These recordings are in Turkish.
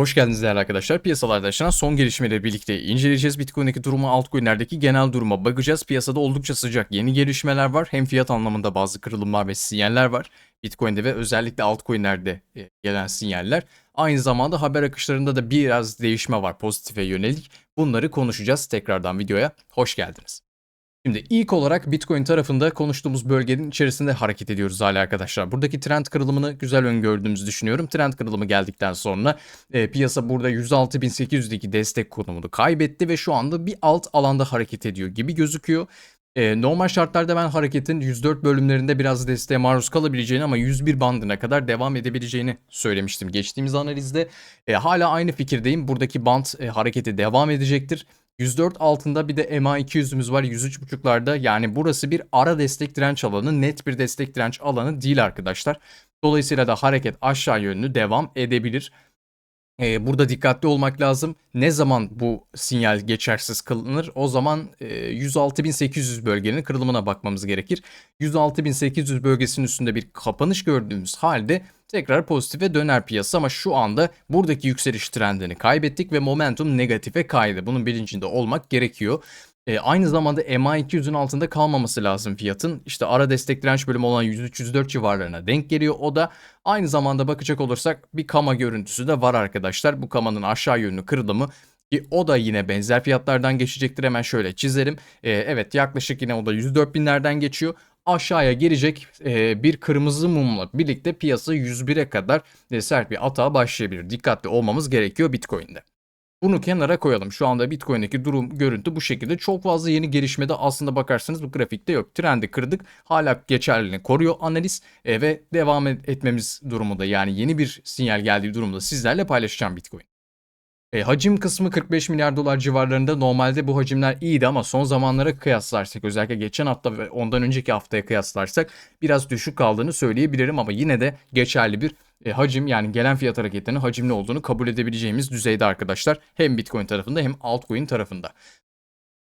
Hoş geldiniz değerli arkadaşlar. Piyasalarda yaşanan son gelişmeleri birlikte inceleyeceğiz. Bitcoin'deki durumu, altcoin'lerdeki genel duruma bakacağız. Piyasada oldukça sıcak yeni gelişmeler var. Hem fiyat anlamında bazı kırılımlar ve sinyaller var. Bitcoin'de ve özellikle altcoin'lerde e, gelen sinyaller. Aynı zamanda haber akışlarında da biraz değişme var pozitife yönelik. Bunları konuşacağız tekrardan videoya. Hoş geldiniz. Şimdi ilk olarak Bitcoin tarafında konuştuğumuz bölgenin içerisinde hareket ediyoruz hala arkadaşlar. Buradaki trend kırılımını güzel öngördüğümüzü düşünüyorum. Trend kırılımı geldikten sonra e, piyasa burada 106.800'deki destek konumunu kaybetti ve şu anda bir alt alanda hareket ediyor gibi gözüküyor. E, normal şartlarda ben hareketin 104 bölümlerinde biraz desteğe maruz kalabileceğini ama 101 bandına kadar devam edebileceğini söylemiştim geçtiğimiz analizde. E, hala aynı fikirdeyim. Buradaki band e, hareketi devam edecektir. 104 altında bir de MA200'ümüz var 103.5'larda. Yani burası bir ara destek direnç alanı, net bir destek direnç alanı değil arkadaşlar. Dolayısıyla da hareket aşağı yönlü devam edebilir. Ee, burada dikkatli olmak lazım. Ne zaman bu sinyal geçersiz kılınır? O zaman e, 106.800 bölgenin kırılımına bakmamız gerekir. 106.800 bölgesinin üstünde bir kapanış gördüğümüz halde tekrar pozitife döner piyasa ama şu anda buradaki yükseliş trendini kaybettik ve momentum negatife kaydı. Bunun bilincinde olmak gerekiyor. E, aynı zamanda MA200'ün altında kalmaması lazım fiyatın. İşte ara destek direnç bölümü olan 103-104 civarlarına denk geliyor. O da aynı zamanda bakacak olursak bir kama görüntüsü de var arkadaşlar. Bu kamanın aşağı yönlü kırılımı ki o da yine benzer fiyatlardan geçecektir. Hemen şöyle çizelim. E, evet yaklaşık yine o da 104 binlerden geçiyor aşağıya gelecek e, bir kırmızı mumla birlikte piyasa 101'e kadar e, sert bir atağa başlayabilir. Dikkatli olmamız gerekiyor Bitcoin'de. Bunu kenara koyalım. Şu anda Bitcoin'deki durum, görüntü bu şekilde. Çok fazla yeni gelişmede aslında bakarsanız bu grafikte yok. Trendi kırdık. Hala geçerliliğini koruyor analiz e, ve devam etmemiz durumunda yani yeni bir sinyal geldiği durumda sizlerle paylaşacağım Bitcoin. E, hacim kısmı 45 milyar dolar civarlarında. Normalde bu hacimler iyiydi ama son zamanlara kıyaslarsak özellikle geçen hafta ve ondan önceki haftaya kıyaslarsak biraz düşük kaldığını söyleyebilirim ama yine de geçerli bir e, hacim yani gelen fiyat hareketlerinin hacimli olduğunu kabul edebileceğimiz düzeyde arkadaşlar. Hem Bitcoin tarafında hem altcoin tarafında.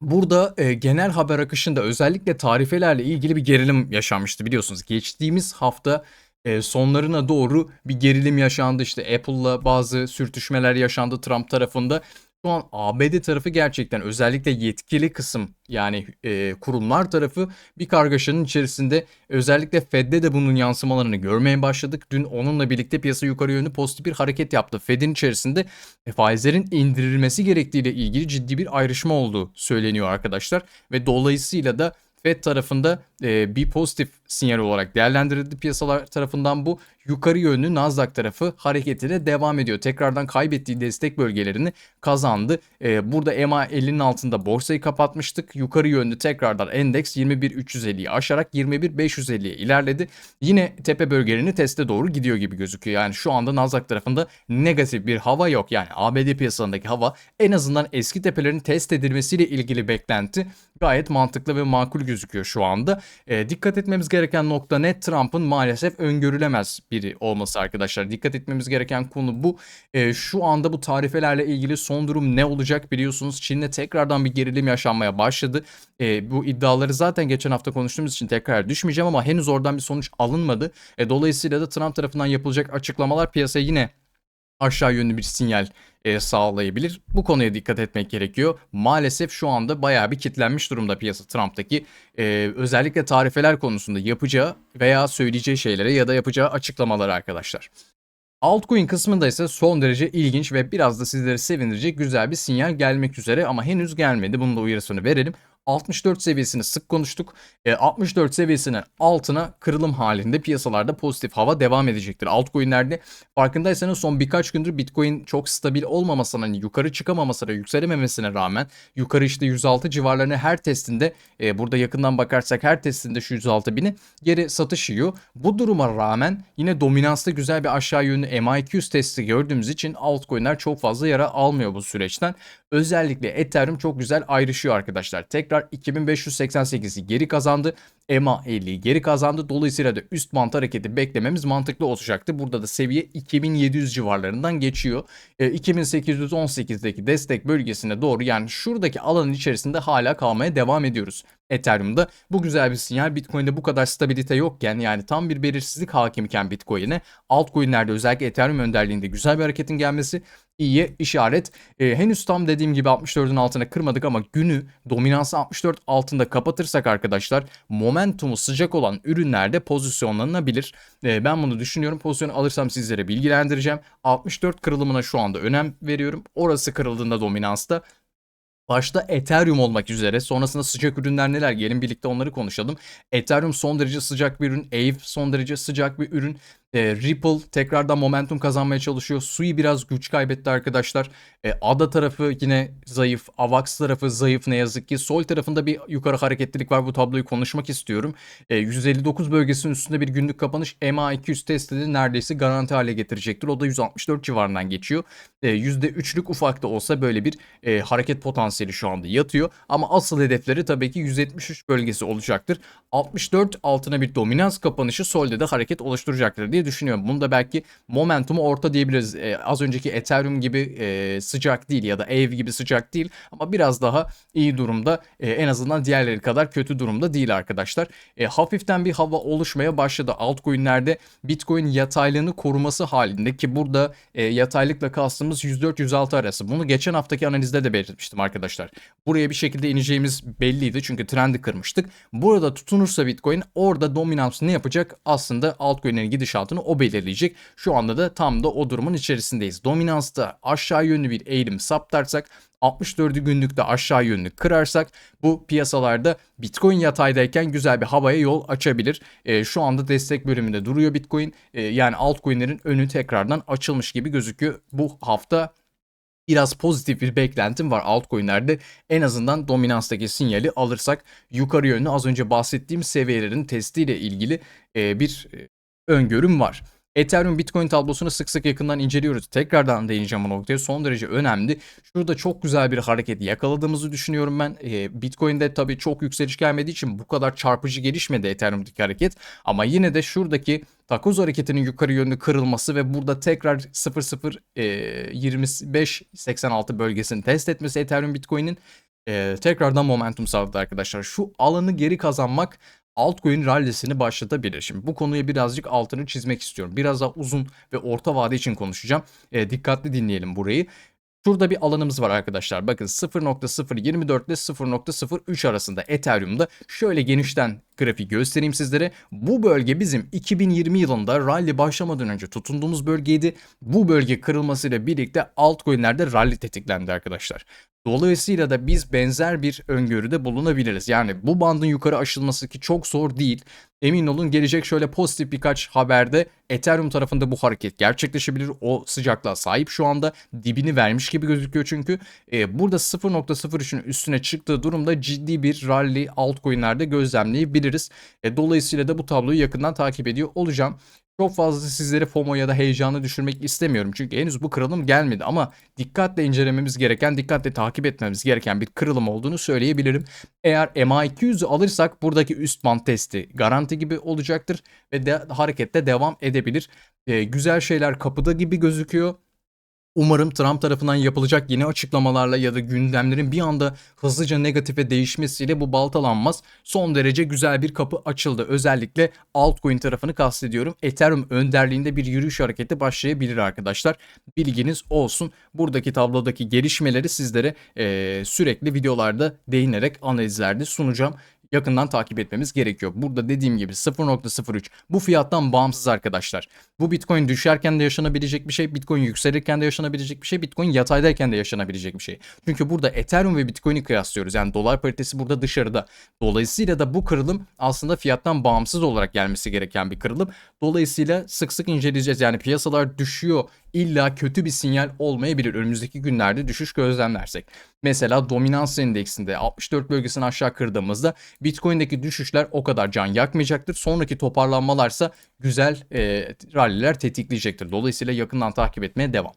Burada e, genel haber akışında özellikle tarifelerle ilgili bir gerilim yaşanmıştı biliyorsunuz. Geçtiğimiz hafta e, sonlarına doğru bir gerilim yaşandı. İşte Apple'la bazı sürtüşmeler yaşandı Trump tarafında. Şu an ABD tarafı gerçekten özellikle yetkili kısım yani e, kurumlar tarafı bir kargaşanın içerisinde. Özellikle Fed'de de bunun yansımalarını görmeye başladık. Dün onunla birlikte piyasa yukarı yönlü pozitif bir hareket yaptı. Fed'in içerisinde e, faizlerin indirilmesi gerektiğiyle ilgili ciddi bir ayrışma olduğu söyleniyor arkadaşlar. Ve dolayısıyla da Fed tarafında e, bir pozitif sinyal olarak değerlendirildi piyasalar tarafından bu yukarı yönlü Nasdaq tarafı hareketine devam ediyor. Tekrardan kaybettiği destek bölgelerini kazandı. E, burada MA50'nin altında borsayı kapatmıştık. Yukarı yönlü tekrardan endeks 21.350'yi aşarak 21.550'ye ilerledi. Yine tepe bölgelerini teste doğru gidiyor gibi gözüküyor. Yani şu anda Nasdaq tarafında negatif bir hava yok. Yani ABD piyasalarındaki hava en azından eski tepelerin test edilmesiyle ilgili beklenti gayet mantıklı ve makul gözüküyor şu anda. E, dikkat etmemiz gereken nokta net Trump'ın maalesef öngörülemez biri olması arkadaşlar. Dikkat etmemiz gereken konu bu. E, şu anda bu tarifelerle ilgili son durum ne olacak biliyorsunuz. Çin'de tekrardan bir gerilim yaşanmaya başladı. E, bu iddiaları zaten geçen hafta konuştuğumuz için tekrar düşmeyeceğim ama henüz oradan bir sonuç alınmadı. E, dolayısıyla da Trump tarafından yapılacak açıklamalar piyasaya yine aşağı yönlü bir sinyal e, sağlayabilir. Bu konuya dikkat etmek gerekiyor. Maalesef şu anda bayağı bir kitlenmiş durumda piyasa Trump'taki. E, özellikle tarifeler konusunda yapacağı veya söyleyeceği şeylere ya da yapacağı açıklamaları arkadaşlar. Altcoin kısmında ise son derece ilginç ve biraz da sizleri sevindirecek güzel bir sinyal gelmek üzere ama henüz gelmedi. Bunun da uyarısını verelim. 64 seviyesini sık konuştuk. E, 64 seviyesinin altına kırılım halinde piyasalarda pozitif hava devam edecektir. Altcoin'lerde farkındaysanız son birkaç gündür Bitcoin çok stabil olmamasına, hani yukarı çıkamamasına, yükselememesine rağmen yukarı işte 106 civarlarını her testinde e, burada yakından bakarsak her testinde şu 106 bini geri satış yiyor. Bu duruma rağmen yine dominansta güzel bir aşağı yönlü MA200 testi gördüğümüz için altcoin'ler çok fazla yara almıyor bu süreçten. Özellikle Ethereum çok güzel ayrışıyor arkadaşlar. Tekrar 2588'i geri kazandı. EMA 50'yi geri kazandı. Dolayısıyla da üst bant hareketi beklememiz mantıklı olacaktı. Burada da seviye 2700 civarlarından geçiyor. E, 2818'deki destek bölgesine doğru yani şuradaki alanın içerisinde hala kalmaya devam ediyoruz. Ethereum'da. Bu güzel bir sinyal. Bitcoin'de bu kadar stabilite yokken yani tam bir belirsizlik hakimken Bitcoin'e altcoin'lerde özellikle Ethereum önderliğinde güzel bir hareketin gelmesi iyi işaret. Ee, henüz tam dediğim gibi 64'ün altına kırmadık ama günü dominansı 64 altında kapatırsak arkadaşlar momentumu sıcak olan ürünlerde pozisyonlanabilir. Ee, ben bunu düşünüyorum. Pozisyonu alırsam sizlere bilgilendireceğim. 64 kırılımına şu anda önem veriyorum. Orası kırıldığında dominansta Başta Ethereum olmak üzere sonrasında sıcak ürünler neler gelin birlikte onları konuşalım. Ethereum son derece sıcak bir ürün. Aave son derece sıcak bir ürün. E, Ripple tekrardan momentum kazanmaya çalışıyor. Sui biraz güç kaybetti arkadaşlar. E, ADA tarafı yine zayıf. AVAX tarafı zayıf ne yazık ki. Sol tarafında bir yukarı hareketlilik var. Bu tabloyu konuşmak istiyorum. E, 159 bölgesinin üstünde bir günlük kapanış MA200 testini neredeyse garanti hale getirecektir. O da 164 civarından geçiyor. E, %3'lük ufak da olsa böyle bir e, hareket potansiyeli şu anda yatıyor. Ama asıl hedefleri tabii ki 173 bölgesi olacaktır. 64 altına bir dominans kapanışı solde de hareket oluşturacaktır diye düşünüyorum. Bunu da belki momentumu orta diyebiliriz. E, az önceki Ethereum gibi e, sıcak değil ya da Aave gibi sıcak değil ama biraz daha iyi durumda. E, en azından diğerleri kadar kötü durumda değil arkadaşlar. E, hafiften bir hava oluşmaya başladı. Altcoin'lerde Bitcoin yataylığını koruması halinde ki burada e, yataylıkla kastımız 104-106 arası. Bunu geçen haftaki analizde de belirtmiştim arkadaşlar. Buraya bir şekilde ineceğimiz belliydi çünkü trendi kırmıştık. Burada tutunursa Bitcoin orada dominans ne yapacak? Aslında altcoin'lerin gidişatını o belirleyecek. Şu anda da tam da o durumun içerisindeyiz. Dominansta aşağı yönlü bir eğilim saptarsak 64'ü günlükte aşağı yönlü kırarsak bu piyasalarda Bitcoin yataydayken güzel bir havaya yol açabilir. E, şu anda destek bölümünde duruyor Bitcoin. E, yani altcoin'lerin önü tekrardan açılmış gibi gözüküyor. Bu hafta biraz pozitif bir beklentim var altcoin'lerde. En azından dominanstaki sinyali alırsak yukarı yönlü az önce bahsettiğim seviyelerin testiyle ilgili e, bir e, öngörüm var. Ethereum Bitcoin tablosunu sık sık yakından inceliyoruz. Tekrardan değineceğim bu noktaya. Son derece önemli. Şurada çok güzel bir hareket yakaladığımızı düşünüyorum ben. E, Bitcoin'de tabii çok yükseliş gelmediği için bu kadar çarpıcı gelişmedi Ethereum'daki hareket. Ama yine de şuradaki takoz hareketinin yukarı yönlü kırılması ve burada tekrar 00 e, 25 86 bölgesini test etmesi Ethereum Bitcoin'in e, tekrardan momentum sağladı arkadaşlar. Şu alanı geri kazanmak altcoin rallisini başlatabilir. Şimdi bu konuya birazcık altını çizmek istiyorum. Biraz daha uzun ve orta vade için konuşacağım. E, dikkatli dinleyelim burayı. Şurada bir alanımız var arkadaşlar. Bakın 0.024 ile 0.03 arasında Ethereum'da şöyle genişten grafiği göstereyim sizlere. Bu bölge bizim 2020 yılında rally başlamadan önce tutunduğumuz bölgeydi. Bu bölge kırılmasıyla birlikte altcoin'lerde rally tetiklendi arkadaşlar. Dolayısıyla da biz benzer bir öngörüde bulunabiliriz. Yani bu bandın yukarı aşılması ki çok zor değil. Emin olun gelecek şöyle pozitif birkaç haberde Ethereum tarafında bu hareket gerçekleşebilir. O sıcaklığa sahip şu anda dibini vermiş gibi gözüküyor çünkü. Ee, burada 0.03'ün üstüne çıktığı durumda ciddi bir rally altcoin'lerde gözlemleyebiliriz. E, dolayısıyla da bu tabloyu yakından takip ediyor olacağım. Çok fazla sizleri FOMO ya da heyecanı düşürmek istemiyorum. Çünkü henüz bu kırılım gelmedi ama dikkatle incelememiz gereken, dikkatle takip etmemiz gereken bir kırılım olduğunu söyleyebilirim. Eğer MA200'ü alırsak buradaki üst band testi garanti gibi olacaktır ve de, harekette devam edebilir. Ee, güzel şeyler kapıda gibi gözüküyor. Umarım Trump tarafından yapılacak yeni açıklamalarla ya da gündemlerin bir anda hızlıca negatife değişmesiyle bu baltalanmaz. Son derece güzel bir kapı açıldı. Özellikle altcoin tarafını kastediyorum. Ethereum önderliğinde bir yürüyüş hareketi başlayabilir arkadaşlar. Bilginiz olsun. Buradaki tablodaki gelişmeleri sizlere e, sürekli videolarda değinerek analizlerde sunacağım yakından takip etmemiz gerekiyor. Burada dediğim gibi 0.03 bu fiyattan bağımsız arkadaşlar. Bu Bitcoin düşerken de yaşanabilecek bir şey, Bitcoin yükselirken de yaşanabilecek bir şey, Bitcoin yataydayken de yaşanabilecek bir şey. Çünkü burada Ethereum ve Bitcoin'i kıyaslıyoruz. Yani dolar paritesi burada dışarıda. Dolayısıyla da bu kırılım aslında fiyattan bağımsız olarak gelmesi gereken bir kırılım. Dolayısıyla sık sık inceleyeceğiz. Yani piyasalar düşüyor illa kötü bir sinyal olmayabilir önümüzdeki günlerde düşüş gözlemlersek. Mesela dominans endeksinde 64 bölgesini aşağı kırdığımızda Bitcoin'deki düşüşler o kadar can yakmayacaktır. Sonraki toparlanmalarsa güzel e, ralliler tetikleyecektir. Dolayısıyla yakından takip etmeye devam.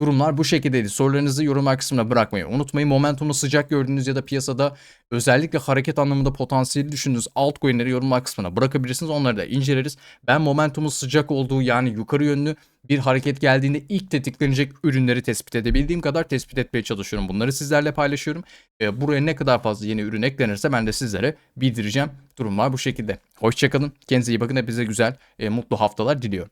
Durumlar bu şekildeydi. Sorularınızı yorumlar kısmına bırakmayı unutmayın. Momentumu sıcak gördüğünüz ya da piyasada özellikle hareket anlamında potansiyeli düşündüğünüz altcoin'leri yorumlar kısmına bırakabilirsiniz. Onları da inceleriz. Ben momentumun sıcak olduğu yani yukarı yönlü bir hareket geldiğinde ilk tetiklenecek ürünleri tespit edebildiğim kadar tespit etmeye çalışıyorum. Bunları sizlerle paylaşıyorum. Ee, buraya ne kadar fazla yeni ürün eklenirse ben de sizlere bildireceğim. Durumlar bu şekilde. Hoşçakalın. Kendinize iyi bakın. Hepinize güzel, e, mutlu haftalar diliyorum.